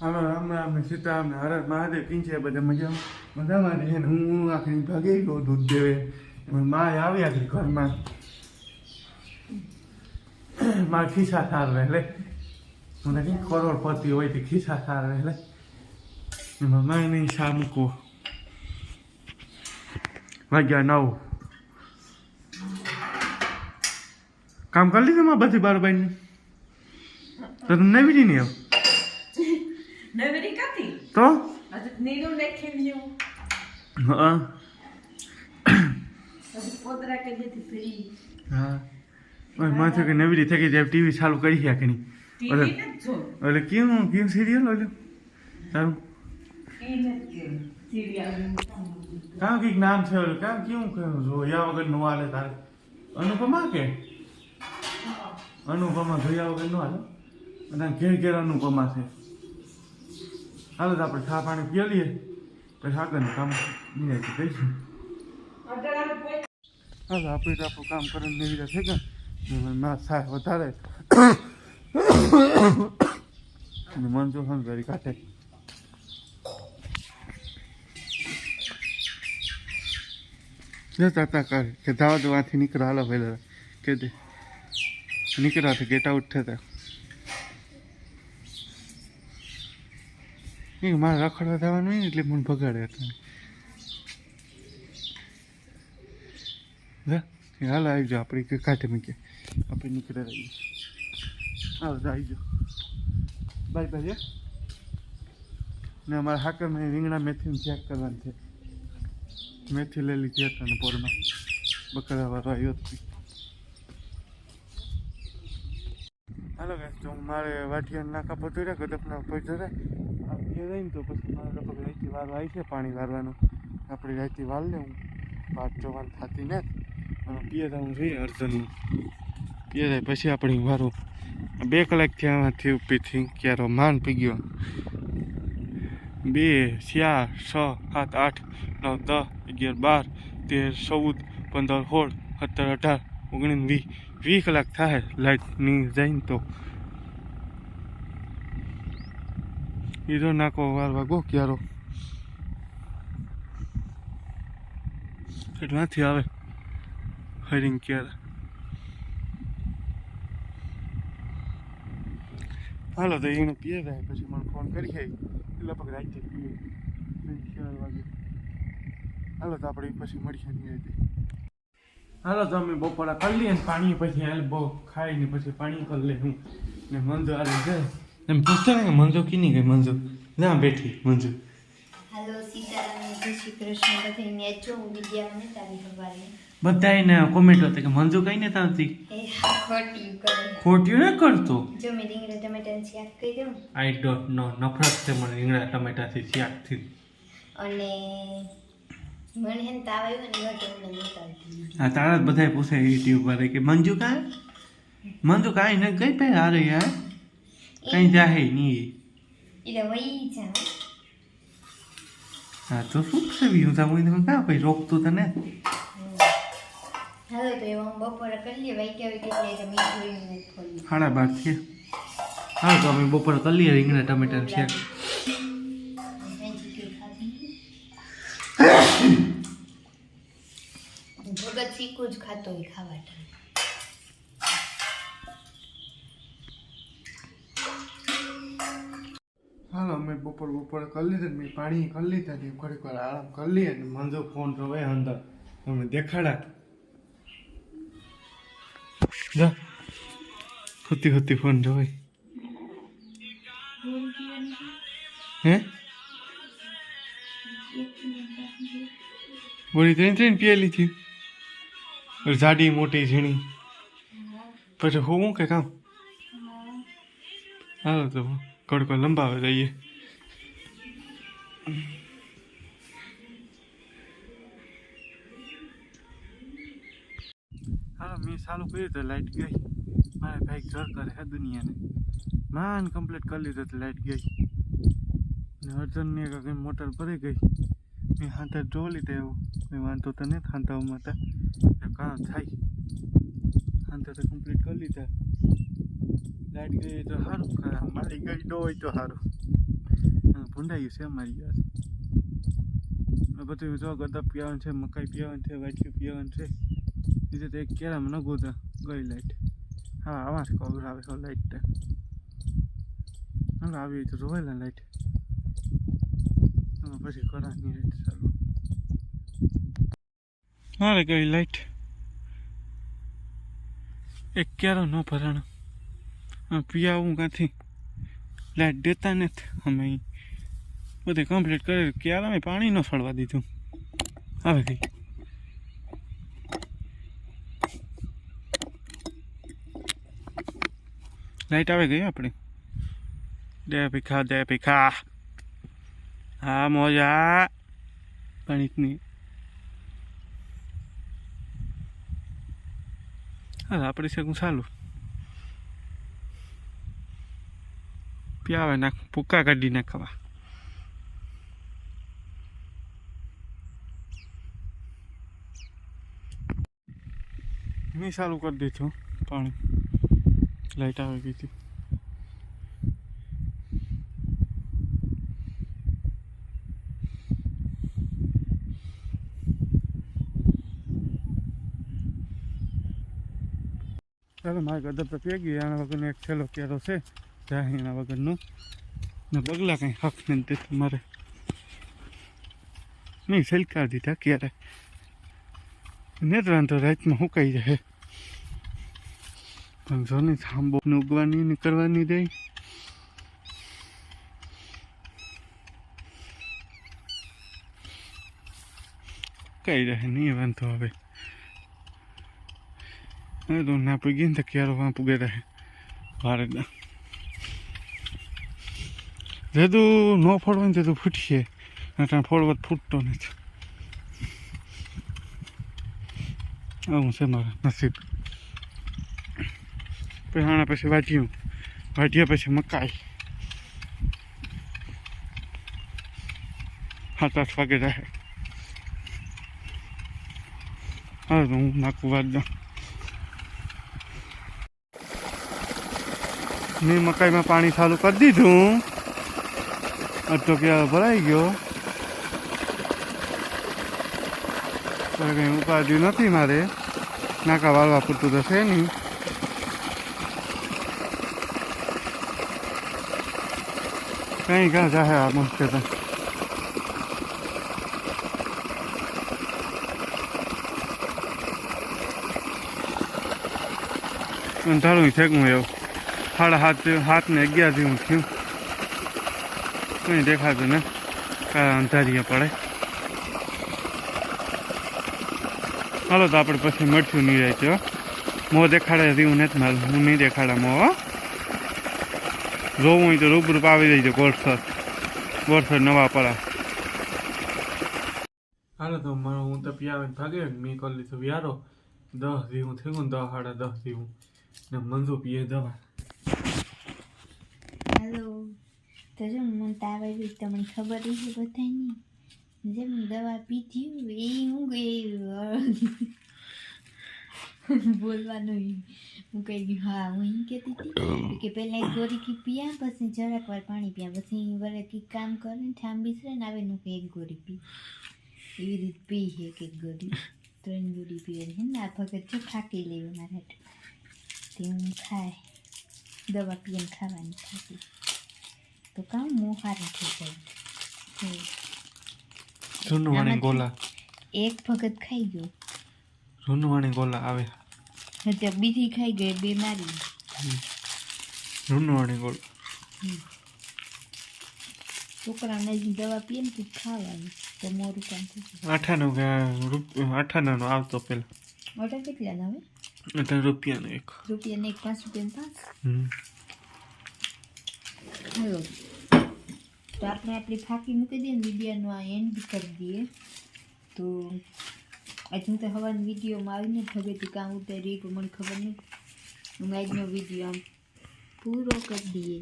અમે રામ અમે સીતારામને હર મહાદેવ કી છે બધા મજા મજામાં રહે ને, હું આખરી ભાગી ગયો દૂધ દેવે. માં આવી આખરી ઘરમાં. માં ખિસ્સા સાર રહે મને કઈ કરોડપતિ હોય તે ખિસ્સા સાર રહે એમાં માં નહીં સા મૂકવો. વાગ્યા નવ. કામ કરી લીધું બધી બાર બાઈ તો તમને નવી નહીં આવ? નવરી કાતી તો આજે નીરું નાખેલું હા Ah. પોદરા કે જેથી ફરી હા ઓય માથે કે નવી રીતે કે જેમ ટીવી ચાલુ કરી છે કે નહીં ટીવી ને જો એટલે કેવું કેવું સિરિયલ ઓલું? તારું કામ કંઈક નામ છે ઓલું? કામ કેવું કહ્યું જોયા વગર નો હાલે તારે. અનુપમા કે? અનુપમા જોયા વગર નો હાલે? અને ઘેર ઘેર અનુપમા છે. હાલો તો આપણે ચા પાણી પી લઈએ પછી આગળનું કામ નિરાયથી કરીશું. હાલો, આપણે તો આપણું કામ કરીને એવી રીતે થઈ ગયા. માં સાહેબ વધારે અને મન જો હંગારી કાઢે. જતા હતા કરે કે ધાવા દવાથી નીકળો. હાલો પહેલા કે નીકળ્યા ગેટ આઉટ થતા. એ મારે રખડવા જવાનું હોય ને એટલે મને ભગાડે હતા હાલ આવી જાઓ આપણે કાઢે મૂકીએ. આપણે નીકળે રહીએ. હાલ આવી જાઓ બાય બાય ને અમારા હાકરમાં રીંગણા મેથીનું ચેક કરવાની છે. મેથી લઈ લીધી હતા ને પોરમાં બકરાવાળો આવ્યો જ નહીં. હાલો guys, તો મારે વાટિયા નાકા પધોર્યા ગદપના પધોર્યા ઘેર આવીને તો પછી મારે લગભગ રાઈતી વારવા આવી છે પાણી વારવાનું. આપણે રાઈતી વાર લેવું. વાત જોવાનું થતી ને. પિયર હું જોઈએ અર્જનનું. પીએ થાય પછી આપણે વારું. બે કલાક ત્યાંથી ઉપીથી ક્યારો માન પી ગયો. બે ચાર છ સાત આઠ નવ દસ અગિયાર બાર તેર ચૌદ પંદર સોળ સત્તર અઢાર ઓગણીસ વીસ વીસ કલાક થાય લાઇટની જઈને તો હીરો નાખો વારવા ગો ક્યારો કેટલાથી આવે હરિંગ ક્યારે હાલો તો એને પીએ જાય પછી મને ફોન કરી આવી લગભગ રાતે પીએ ચાર વાગે હાલો તો આપણે પછી મળીએ નહીં હાલો તો અમે બપોરા કરી લઈએ ને પાણી પછી હાલ બહુ ખાઈને પછી પાણી કરી લે હું. ને મંજુ આરે જાય એમ પૂછતો ને કે મંજુ કીની ગઈ? મંજુ ના બેઠી મંજુ. હાલો સીતારામ જય શ્રી કૃષ્ણ. બધાને હું વિદ્યા અને તારી ખબર બધાને કોમેન્ટ હતી કે મંજુ કઈ ને કરે ખોટ્યું ને કરતો. જો મેં રીંગણા ટમેટાનું શાક કહી દઉં? આઈ ડોન્ટ નો નફરત છે મને રીંગણા ટમેટાથી શાકથી અને આ તારા જ બધાય પૂછે યુટ્યુબ પર કે મંજુ કા? મંજુ કાંઈ ન કઈ પે હારે યાર. કઈ જાહે નહીં હા તો શું છે હું તમે તમે કાં કોઈ રોકતું તને? હાલો તો એવું બપોરે કરી લઈએ વાગ્યા કેટલે તો મેં જોયું નથી ખોલ્યું સાડા બાર છે હા તો અમે બપોરે કરી લઈએ રીંગણા ટમેટાનું શાક. ખાતો હોય ખાવા ટાઈમ હાલો, અમે બપોર બપોર કરી લીધું મેં પાણી કરી લીધા ને ઘડીક વાર આરામ કરી લઈએ ને મંજો ફોન રવે અંદર. તમે દેખાડા. જા. હુતી હુતી ફોન રવે. હે? બોલી ત્રણ ત્રણ પીએલી થી જાડી મોટી ઝીણી. પછી હું કે કામ? હાલો તો કડકો લંબાવે જઈએ હાલો, મેં ચાલુ કર્યું તો લાઈટ ગઈ. મારે ભાઈ ઘર કરે હે દુનિયાને. માન કમ્પ્લીટ કરી લીધું તો લાઈટ ગઈ. ને અર્જુનની એક કંઈ મોટર ભરી ગઈ. મેં હાથે જોઈ લીધા એવું. મેં વાંધો તો નહીં થાંતા હતા કાં થાય? હાંધા તો કમ્પ્લીટ કરી લીધા. લાઈટ ગઈ તો સારું મારી ગઈ ન હોય તો સારું ભૂંડાયું છે અમારી યાર. બધું જો ગદા પીવાનું છે, મકાઈ પીવાનું છે, વાટકી પીવાનું છે. બીજું તો એક કેરામાં ન ગોતા ગઈ લાઈટ. હા આવા જ કવર આવે છે લાઈટ હા આવી તો રોવેલા લાઈટ. આમાં પછી કરાની રીતે ચાલુ. મારે ગઈ લાઈટ એક ક્યારો ન ભરાણો. આ પીયાવું ક્યાંથી લાઈટ દેતા નથી. અમે બધે કમ્પ્લીટ કરે ક્યારે અમે પાણી ન સળવા દીધું? આવે ગઈ. લાઈટ આવે ગઈ આપણે? દે ભીખા દે ભીખા હા, મોજા. પાણીની હા આપણે શકું ચાલું Piava na pouca કાઢી નાખવા મેં ચાલુ કરી દીધું પાણી લાઈટ આવી ગઈ હતી ચાલો, મારે ગદર તો પેગી આના વગરનો એક છેલ્લો કેરો છે. જાય એના વગરનો. ને બગલા કંઈ હક તે મારે. નહીં સલકાર દીધા ક્યારે નેતરાન તો રાતમાં સુકાઈ જાય પણ જો ને થાંભો ઉગવાની ને કરવાની દે કઈ રહે નહીં, વાંધો હવે ના પૂગી ને તો ક્યારે વાં પૂગે રહે ભારત જેતું ન ફોડવાનું તે તો ફૂટશે ત્યાં ફોડવા ફૂટતો નથી આવું છે મારા નસીબ પછી આના પછી વાટ્યું વાટ્યા પછી મકાઈ સાત આઠ વાગે રહે હા તો હું નાખું વાત મેં મકાઈમાં પાણી ચાલુ કરી દીધું. અડધો ક્યાં ભરાઈ ગયો? કંઈ ઉપાડ્યું નથી મારે. નાકા વાળવા પૂરતું તો છે નહીં. કઈ ક્યાં જાહે આ મુશ્કેલ. અંધારું છે હું એવું. સાડા સાત સાત ને અગિયાર જેવું થયું. કંઈ દેખાતું ને કાળા અંધારીએ પડે. હાલો તો આપણે પછી મળશું નહીં રહે છો મો દેખાડે રહ્યું નથી મારું, હું નહીં દેખાડે મો. જોવું હોય તો રૂબરૂ પાવી છે ગોળસર. ગોળસર નવા પડા. હાલો તો હું તો પિયાવે ભાગે મેં કરી લીધું વ્યારો. દસ જેવું થયું દસ સાડા દસ જેવું. ને મંજુ પીએ દવા હાલો તો જો મને તાવ આવી તમને ખબર છે બધાની જેમ દવા પીધી એ હું ગઈ. બોલવાનું હું કહી હા, હું એમ કહેતી હતી કે પહેલાં એક ગોરી કી પીયા, પછી જરાક વાર પાણી પીયા, પછી વરે કી કામ કરે ને ઠામ બીસરે ને, આવે નું કે એક ગોરી પી. એવી રીતે પી છે એક એક ગોરી. ત્રણ ગોરી પીવે છે ને, આ ભગત જો ખાકી લેવું મારા. તે હું ખાય. દવા પીને ખાવાની ખાતી તો કામ મોં સારું થઈ જાય હમ. રૂનવાણી ગોલા. એક ભગત ખાઈ ગયો. રૂનવાણી ગોલા આવે. હજુ બીજી ખાઈ ગઈ બે મારી. રૂનવાણી ગોલા. છોકરાને દવા પીએ ને તો ખાવાની. તો મોરું કામ આઠાનો રૂપ- આવતો પેલા. ઓર્ડર કેટલા હવે? એટલે રૂપિયાનો એક. રૂપિયાનો એક પાંચ રૂપિયા પાંચ? હમ. તો આપણે આપણી ફાંકી મૂકી દઈએ વિડીયોનો આ એન્ડ કરી દઈએ. તો આજ હું તો હવાના વિડીયોમાં આવીને ભગેથી કાં ઉતારી પણ મને ખબર નહીં હું આજનો વીડિયો આમ પૂરો કરી દઈએ.